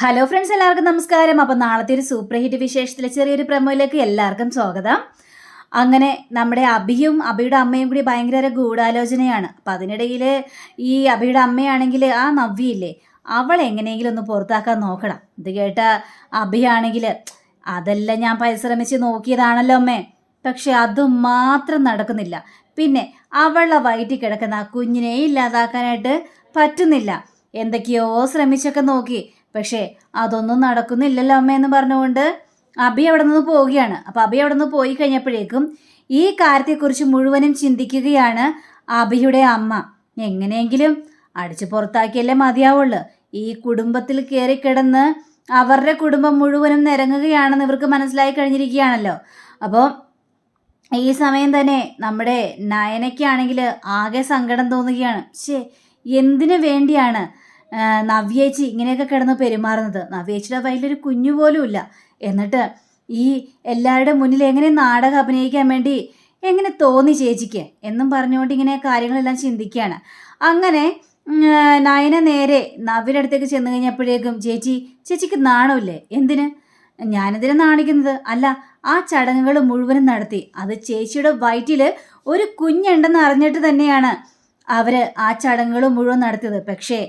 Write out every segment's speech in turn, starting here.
Hello friends എല്ലാവർക്കും നമസ്കാരം. അപ്പോൾ നാളത്തെ ഒരു സൂപ്പർ ഹിറ്റ് വിശേഷത്തിലെ ചെറിയൊരു പ്രമോയിലേക്ക് എല്ലാവർക്കും സ്വാഗതം. അങ്ങനെ നമ്മുടെ അഭിയും അഭിയുടെ അമ്മയും കൂടി ഭയങ്കര ഗൂഢാലോചനയാണ്. അപ്പം അതിനിടയിൽ ഈ അഭിയുടെ അമ്മയാണെങ്കിൽ ആ നവ്യയില്ലേ അവൾ എങ്ങനെയെങ്കിലും ഒന്ന് പുറത്താക്കാൻ നോക്കണം. ഇത് കേട്ട അഭിയാണെങ്കിൽ അതെല്ലാം ഞാൻ പരിശ്രമിച്ച് നോക്കിയതാണല്ലോ അമ്മേ. പക്ഷെ അതും മാത്രം നടക്കുന്നില്ല. പിന്നെ അവളെ വയറ്റിൽ കിടക്കുന്ന കുഞ്ഞിനെ ഇല്ലാതാക്കാനായിട്ട് പറ്റുന്നില്ല. എന്തൊക്കെയോ ശ്രമിച്ചൊക്കെ നോക്കി. പക്ഷേ അതൊന്നും നടക്കുന്നില്ലല്ലോ എന്ന് പറഞ്ഞുകൊണ്ട് അബി അവിടെ നിന്ന് പോവുകയാണ്. അപ്പോൾ അബി അവിടെ നിന്ന് പോയി കഴിഞ്ഞപ്പോഴേക്കും ഈ കാര്യത്തെക്കുറിച്ച് മുഴുവനും ചിന്തിക്കുകയാണ് അബിയുടെ അമ്മ. എങ്ങനെയെങ്കിലും അടിച്ചു പുറത്താക്കിയല്ലേ മതിയാവുള്ളൂ. ഈ കുടുംബത്തിൽ കയറി കിടന്ന് അവരുടെ കുടുംബം മുഴുവനും നിരങ്ങുകയാണെന്ന് ഇവർക്ക് മനസ്സിലായി കഴിഞ്ഞിരിക്കുകയാണല്ലോ. അപ്പോൾ ഈ സമയം തന്നെ നമ്മുടെ നയനയ്ക്കാണെങ്കിൽ ആകെ സങ്കടം തോന്നുകയാണ്. ശേ എന്തിനു വേണ്ടിയാണ് നവ്യേച്ചി ഇങ്ങനെയൊക്കെ കിടന്ന് പെരുമാറുന്നത്. നവ്യേച്ചിയുടെ വയലൊരു കുഞ്ഞു പോലും ഇല്ല. എന്നിട്ട് ഈ എല്ലാവരുടെ മുന്നിൽ എങ്ങനെ നാടകം അഭിനയിക്കാൻ വേണ്ടി എങ്ങനെ തോന്നി ചേച്ചിക്ക് എന്നും പറഞ്ഞുകൊണ്ട് ഇങ്ങനെ കാര്യങ്ങളെല്ലാം ചിന്തിക്കുകയാണ്. അങ്ങനെ നയന നേരെ നവ്യയുടെ അടുത്തേക്ക് ചെന്ന് കഴിഞ്ഞപ്പോഴേക്കും ചേച്ചി ചേച്ചിക്ക് നാണമില്ലേ? എന്തിന്? ഞാനെതിരെ നാണിക്കുന്നത്? അല്ല ആ ചടങ്ങുകൾ മുഴുവനും നടത്തി. അത് ചേച്ചിയുടെ വയറ്റിൽ ഒരു കുഞ്ഞുണ്ടെന്ന് അറിഞ്ഞിട്ട് തന്നെയാണ് അവർ ആ ചടങ്ങുകൾ മുഴുവൻ നടത്തിയത്. പക്ഷേ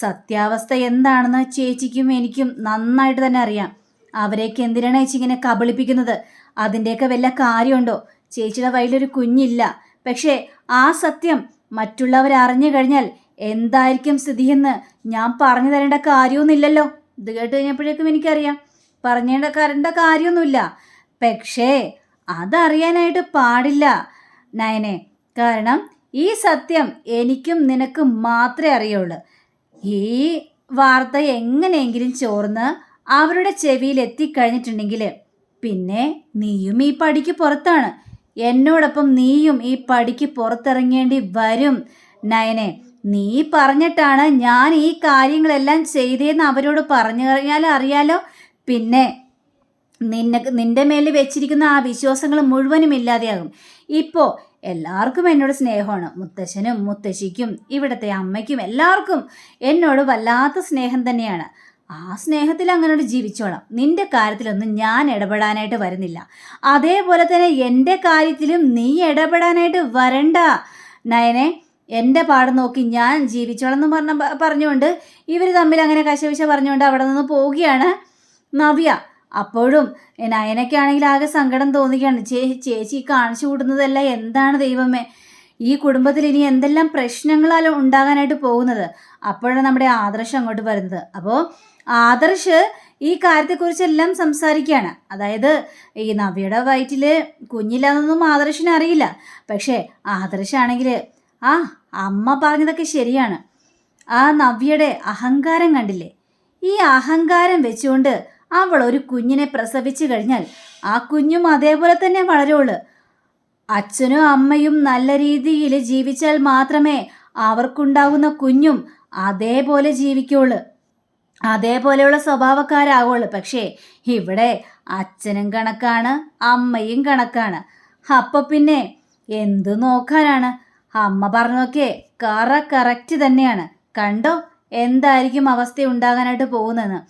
സത്യാവസ്ഥ എന്താണെന്ന് ചേച്ചിക്കും എനിക്കും നന്നായിട്ട് തന്നെ അറിയാം. അവരെയൊക്കെ എന്തിനാണ് ചേച്ചി ഇങ്ങനെ കബളിപ്പിക്കുന്നത്? അതിന്റെയൊക്കെ വല്ല കാര്യമുണ്ടോ? ചേച്ചിയുടെ വയലൊരു കുഞ്ഞില്ല. പക്ഷേ ആ സത്യം മറ്റുള്ളവർ അറിഞ്ഞു കഴിഞ്ഞാൽ എന്തായിരിക്കും സ്ഥിതിയെന്ന് ഞാൻ പറഞ്ഞു തരേണ്ട കാര്യമൊന്നുമില്ലല്ലോ. ഇത് കേട്ട് കഴിഞ്ഞപ്പോഴേക്കും എനിക്കറിയാം. പറഞ്ഞേണ്ട കരണ്ട കാര്യമൊന്നുമില്ല. പക്ഷേ അതറിയാനായിട്ട് പാടില്ല. നയനെ കാരണം ഈ സത്യം എനിക്കും നിനക്കും മാത്രമേ അറിയുള്ളൂ. ഈ വാർത്ത എങ്ങനെയെങ്കിലും ചോർന്ന് അവരുടെ ചെവിയിൽ എത്തിക്കഴിഞ്ഞിട്ടുണ്ടെങ്കിൽ പിന്നെ നീയും ഈ പടിക്ക് പുറത്താണ്. എന്നോടൊപ്പം നീയും ഈ പടിക്ക് പുറത്തിറങ്ങേണ്ടി വരും. നയനെ നീ പറഞ്ഞിട്ടാണ് ഞാൻ ഈ കാര്യങ്ങളെല്ലാം ചെയ്തതെന്ന് അവരോട് പറഞ്ഞു കഴിഞ്ഞാൽ അറിയാലോ. പിന്നെ നിന്നെ നിന്റെ മേലിൽ വെച്ചിരിക്കുന്ന ആ വിശ്വാസങ്ങൾ മുഴുവനും ഇല്ലാതെയാകും. ഇപ്പോൾ എല്ലാവർക്കും എന്നോട് സ്നേഹമാണ്. മുത്തശ്ശനും മുത്തശ്ശിക്കും ഇവിടുത്തെ അമ്മയ്ക്കും എല്ലാവർക്കും എന്നോട് വല്ലാത്ത സ്നേഹം തന്നെയാണ്. ആ സ്നേഹത്തിൽ അങ്ങനോട് ജീവിച്ചോളാം. നിന്റെ കാര്യത്തിലൊന്നും ഞാൻ ഇടപെടാനായിട്ട് വരുന്നില്ല. അതേപോലെ തന്നെ എന്റെ കാര്യത്തിലും നീ ഇടപെടാനായിട്ട് വരണ്ട. നയനെ എന്റെ പാട് നോക്കി ഞാൻ ജീവിച്ചോളാം എന്ന് പറഞ്ഞ പറഞ്ഞുകൊണ്ട് ഇവർ തമ്മിൽ അങ്ങനെ കശവിശ പറഞ്ഞുകൊണ്ട് അവിടെ നിന്ന് പോവുകയാണ് നവ്യ. അപ്പോഴും നയനയ്ക്കാണെങ്കിൽ ആകെ സങ്കടം തോന്നുകയാണ്. ചേ ചേച്ചി കാണിച്ചു കൂടുന്നതല്ല എന്താണ് ദൈവമേ? ഈ കുടുംബത്തിൽ ഇനി എന്തെല്ലാം പ്രശ്നങ്ങളാലും ഉണ്ടാകാനായിട്ട് പോകുന്നത്? അപ്പോഴാണ് നമ്മുടെ ആദർശ് അങ്ങോട്ട് വരുന്നത്. അപ്പോൾ ആദർശ് ഈ കാര്യത്തെക്കുറിച്ചെല്ലാം സംസാരിക്കുകയാണ്. അതായത് ഈ നവ്യയുടെ വയറ്റിൽ കുഞ്ഞില്ലാന്നൊന്നും ആദർശിനെ അറിയില്ല. പക്ഷേ ആദർശാണെങ്കിൽ ആ അമ്മ പറഞ്ഞതൊക്കെ ശരിയാണ്. ആ നവ്യയുടെ അഹങ്കാരം കണ്ടില്ലേ? ഈ അഹങ്കാരം വെച്ചുകൊണ്ട് അവൾ ഒരു കുഞ്ഞിനെ പ്രസവിച്ചു കഴിഞ്ഞാൽ ആ കുഞ്ഞും അതേപോലെ തന്നെ വളരുള്ളൂ. അച്ഛനും അമ്മയും നല്ല രീതിയിൽ ജീവിച്ചാൽ മാത്രമേ അവർക്കുണ്ടാകുന്ന കുഞ്ഞും അതേപോലെ ജീവിക്കുള്ളൂ. അതേപോലെയുള്ള സ്വഭാവക്കാരാവുള്ളൂ. പക്ഷേ ഇവിടെ അച്ഛനും കണക്കാണ് അമ്മയും കണക്കാണ്. അപ്പൊ പിന്നെ എന്തു നോക്കാനാണ്? അമ്മ പറഞ്ഞൊക്കെ കറ കറക്റ്റ് തന്നെയാണ്. കണ്ടോ? എന്തായിരിക്കും അവസ്ഥ ഉണ്ടാകാനായിട്ട് പോകുന്നതെന്ന്.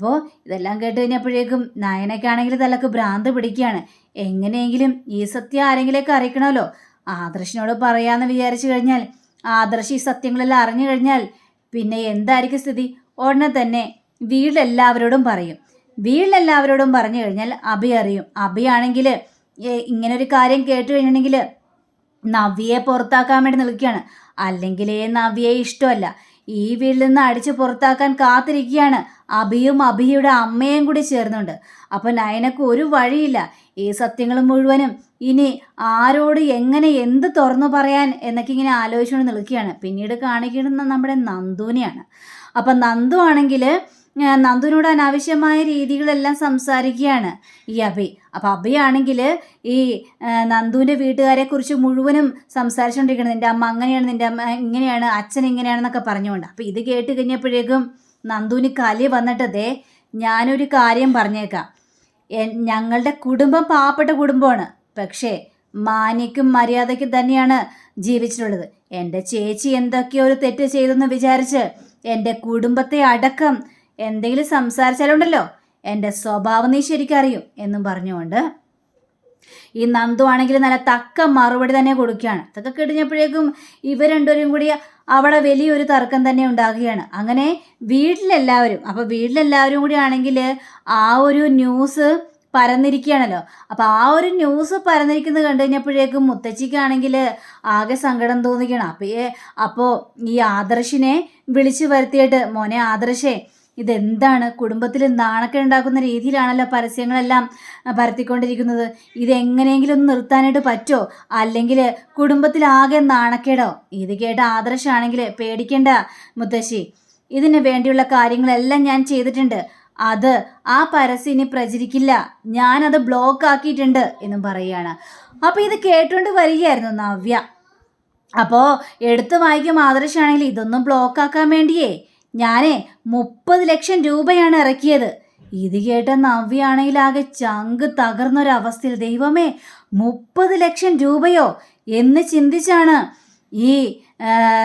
അപ്പോൾ ഇതെല്ലാം കേട്ട് കഴിഞ്ഞപ്പോഴേക്കും നായനയ്ക്കാണെങ്കിൽ തലക്ക് ഭ്രാന്ത് പിടിക്കുകയാണ്. എങ്ങനെയെങ്കിലും ഈ സത്യം ആരെങ്കിലേക്ക് അറിയിക്കണമല്ലോ. ആദർശിനോട് പറയാമെന്ന് വിചാരിച്ചു കഴിഞ്ഞാൽ ആദർശ് ഈ സത്യങ്ങളെല്ലാം അറിഞ്ഞു കഴിഞ്ഞാൽ പിന്നെ എന്തായിരിക്കും സ്ഥിതി? ഉടനെ തന്നെ വീട്ടിലെല്ലാവരോടും പറയും. വീട്ടിലെല്ലാവരോടും പറഞ്ഞു കഴിഞ്ഞാൽ അഭി അറിയും. അഭിയാണെങ്കിൽ ഇങ്ങനൊരു കാര്യം കേട്ട് കഴിഞ്ഞിട്ടുണ്ടെങ്കിൽ നവ്യയെ പുറത്താക്കാൻ വേണ്ടി നിൽക്കുകയാണ്. അല്ലെങ്കിൽ നവ്യയെ ഇഷ്ടമല്ല. ഈ വീട്ടിൽ നിന്ന് അടിച്ച് പുറത്താക്കാൻ കാത്തിരിക്കുകയാണ്. അഭിയും അഭിയുടെ അമ്മയും കൂടി ചേർന്നുണ്ട്. അപ്പോൾ നയനക്ക് ഒരു വഴിയില്ല. ഈ സത്യങ്ങൾ മുഴുവനും ഇനി ആരോട് എങ്ങനെ എന്ത് തുറന്നു പറയാൻ എന്നൊക്കെ ഇങ്ങനെ ആലോചിച്ചുകൊണ്ട് നിൽക്കുകയാണ്. പിന്നീട് കാണിക്കുന്നത് നമ്മുടെ നന്ദുവിനെയാണ്. അപ്പം നന്ദു ആണെങ്കിൽ നന്ദുവിനോട് അനാവശ്യമായ രീതികളെല്ലാം സംസാരിക്കുകയാണ്. ഈ അഭി അപ്പം അഭിയാണെങ്കിൽ ഈ നന്ദുവിന്റെ വീട്ടുകാരെ കുറിച്ച് മുഴുവനും സംസാരിച്ചുകൊണ്ടിരിക്കുന്നത് നിന്റെ അമ്മ അങ്ങനെയാണ് നിന്റെ അമ്മ ഇങ്ങനെയാണ് അച്ഛൻ ഇങ്ങനെയാണെന്നൊക്കെ പറഞ്ഞുകൊണ്ട്. അപ്പം ഇത് കേട്ട് കഴിഞ്ഞപ്പോഴേക്കും നന്ദുവിന് കലി വന്നിട്ടതേ ഞാനൊരു കാര്യം പറഞ്ഞേക്കാം. ഞങ്ങളുടെ കുടുംബം പാവപ്പെട്ട കുടുംബമാണ്. പക്ഷേ മാന്യക്കും മര്യാദയ്ക്കും തന്നെയാണ് ജീവിച്ചിട്ടുള്ളത്. എന്റെ ചേച്ചി എന്തൊക്കെയോ ഒരു തെറ്റ് ചെയ്തെന്ന് വിചാരിച്ച് എന്റെ കുടുംബത്തെ അടക്കം എന്തെങ്കിലും സംസാരിച്ചാലുണ്ടല്ലോ. എന്റെ സ്വഭാവം നീ ശരിക്കറിയും എന്നും പറഞ്ഞുകൊണ്ട് ഈ നന്ദു ആണെങ്കിൽ നല്ല തക്ക മറുപടി തന്നെ കൊടുക്കുകയാണ്. തക്ക കിടിഞ്ഞപ്പോഴേക്കും ഇവ രണ്ടുപേരും കൂടി അവിടെ വലിയൊരു തർക്കം തന്നെ ഉണ്ടാകുകയാണ്. അങ്ങനെ വീട്ടിലെല്ലാവരും അപ്പോൾ വീട്ടിലെല്ലാവരും കൂടി ആണെങ്കിൽ ആ ഒരു ന്യൂസ് പരന്നിരിക്കുകയാണല്ലോ. അപ്പോൾ ആ ഒരു ന്യൂസ് പരന്നിരിക്കുന്നത് കണ്ടു കഴിഞ്ഞപ്പോഴേക്കും മുത്തച്ഛിക്കാണെങ്കിൽ ആകെ സങ്കടം തോന്നിക്കണം അപ്പോൾ അപ്പോൾ ഈ ആദർശിനെ വിളിച്ചു വരുത്തിയിട്ട് മോനെ ആദർശേ ഇതെന്താണ്? കുടുംബത്തിൽ നാണക്കേട് ഉണ്ടാക്കുന്ന രീതിയിലാണല്ലോ പരസ്യങ്ങളെല്ലാം പരത്തിക്കൊണ്ടിരിക്കുന്നത്. ഇതെങ്ങനെയെങ്കിലും ഒന്ന് നിർത്താനായിട്ട് പറ്റുമോ അല്ലെങ്കിൽ കുടുംബത്തിലാകെ നാണക്കേടോ? ഇത് കേട്ട ആദർശാണെങ്കിൽ പേടിക്കേണ്ട മുത്തശ്ശി. ഇതിന് വേണ്ടിയുള്ള കാര്യങ്ങളെല്ലാം ഞാൻ ചെയ്തിട്ടുണ്ട്. അത് ആ പരസ്യം ഇനി പ്രചരിക്കില്ല. ഞാനത് ബ്ലോക്ക് ആക്കിയിട്ടുണ്ട് എന്നും പറയുകയാണ്. അപ്പോൾ ഇത് കേട്ടുകൊണ്ട് വരികയായിരുന്നു നവ്യ. അപ്പോൾ എടുത്ത് വായിക്കും ആദർശാണെങ്കിൽ ഇതൊന്നും ബ്ലോക്ക് ആക്കാൻ വേണ്ടിയേ. ഞാനേ മുപ്പത് ലക്ഷം രൂപയാണ് ഇറക്കിയത്. ഇത് കേട്ട നവ്യാണെങ്കിൽ ആകെ ചങ്ക് തകർന്നൊരവസ്ഥയിൽ ദൈവമേ മുപ്പത് ലക്ഷം രൂപയോ? എന്ന് ചിന്തിച്ചാണ് ഈ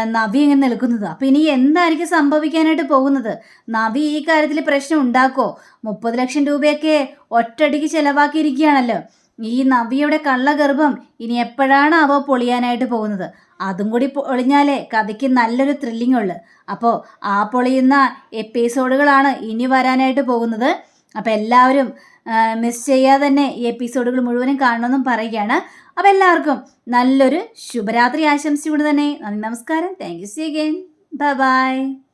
നവി ഇങ്ങനെ നിൽക്കുന്നത്. അപ്പം ഇനി എന്തായിരിക്കും സംഭവിക്കാനായിട്ട് പോകുന്നത്? നവി ഈ കാര്യത്തിൽ പ്രശ്നം ഉണ്ടാക്കോ മുപ്പത് ലക്ഷം രൂപയൊക്കെ ഒറ്റടിക്ക് ചിലവാക്കിയിരിക്കുകയാണല്ലോ. ഈ നവിയുടെ കള്ളഗർഭം ഇനി എപ്പോഴാണ് അവ പൊളിയാനായിട്ട് പോകുന്നത്? അതും കൂടി പൊളിഞ്ഞാലേ കഥയ്ക്ക് നല്ലൊരു ത്രില്ലിംഗ് ഉള്ളു. അപ്പോൾ ആ പൊളിയുന്ന എപ്പിസോഡുകളാണ് ഇനി വരാനായിട്ട് പോകുന്നത്. അപ്പോൾ എല്ലാവരും മിസ് ചെയ്യാതെ തന്നെ ഈ എപ്പിസോഡുകൾ മുഴുവനും കാണണമെന്നും പറയുകയാണ്. അപ്പോൾ എല്ലാവർക്കും നല്ലൊരു ശുഭരാത്രി ആശംസിച്ചുകൊണ്ട് തന്നെ നന്ദി നമസ്കാരം. Thank you see again bye bye